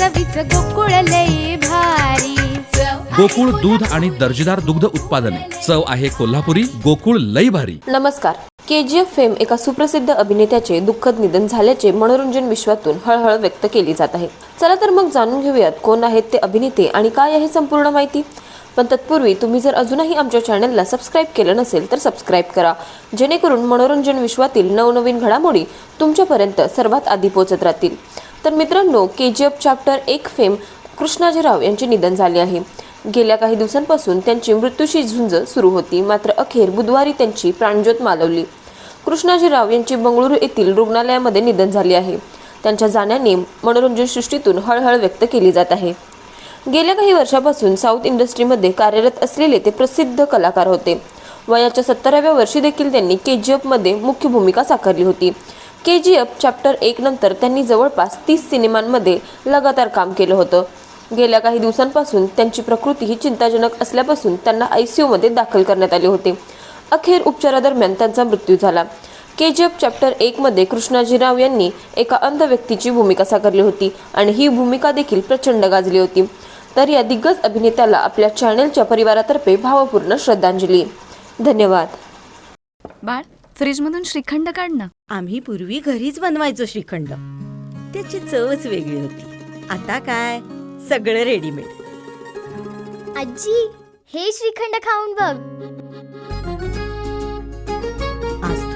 चवीच गोकुळ लई भारी. गोकुळ दूध आणि दर्जेदार दुग्ध उत्पादने. चव आहे कोल्हापुरी गोकुळ लई भारी. नमस्कार. के जी एफ फेम एका सुप्रसिद्ध अभिनेत्याचे दुःखद निधन झाल्याचे मनोरंजन विश्वातून हळहळ व्यक्त केली जात आहे. चला तर मग जाणून घेऊयात कोण आहेत ते अभिनेते आणि काय आहे संपूर्ण माहिती? पण तत्पूर्वी तुम्ही जर अजूनही आमच्या चॅनलला सबस्क्राईब केलं नसेल तर सबस्क्राईब करा. जेणेकरून मनोरंजन विश्वातील नवनवीन घडामोडी तुमच्यापर्यंत सर्वात आधी पोहोचत राहतील. तर मित्रांनो के जी एफ चॅप्टर एक फेम कृष्णाजीराव यांचे निधन झाले आहे. गेल्या काही दिवसांपासून त्यांची मृत्यूशी झुंज सुरू होती. मात्र अखेर बुधवारी त्यांची प्राणज्योत मालवली. कृष्णाजीराव यांची बंगळुरू येथील रुग्णालयामध्ये निधन झाले आहे. त्यांच्या जाण्याने मनोरंजन सृष्टीतून हळहळ व्यक्त केली जात आहे. गेल्या काही वर्षापासून साऊथ इंडस्ट्रीमध्ये कार्यरत असलेले ते प्रसिद्ध कलाकार होते. वयाच्या सत्तराव्या वर्षी देखील त्यांनी के जी एफमध्ये मुख्य भूमिका साकारली होती. के जी एफ चॅप्टर एक नंतर त्यांनी जवळपास तीस सिनेमांमध्ये लगातार काम केलं होतं. गेल्या काही दिवसांपासून त्यांची प्रकृती ही चिंताजनक असल्यापासून त्यांना आय सी यूमध्ये दाखल करण्यात आले होते. अखेर उपचारादरम्यान त्यांचा मृत्यू झाला. के जी एफ चॅप्टर एकमध्ये कृष्णाजीराव यांनी एका अंध व्यक्तीची भूमिका साकारली होती आणि ही भूमिका देखील प्रचंड गाजली होती. तर या दिग्गज अभिनेत्याला आपल्या चॅनेलच्या परिवारातर्फे भावपूर्ण श्रद्धांजली. धन्यवाद. बाळ फ्रीजमधून श्रीखंड काढ ना. आम्ही पूर्वी घरीच बनवायचो श्रीखंड. त्याची चवच वेगळी होती. आता काय? सगळं रेडीमेड आजी हे श्रीखंड खाऊन बघ.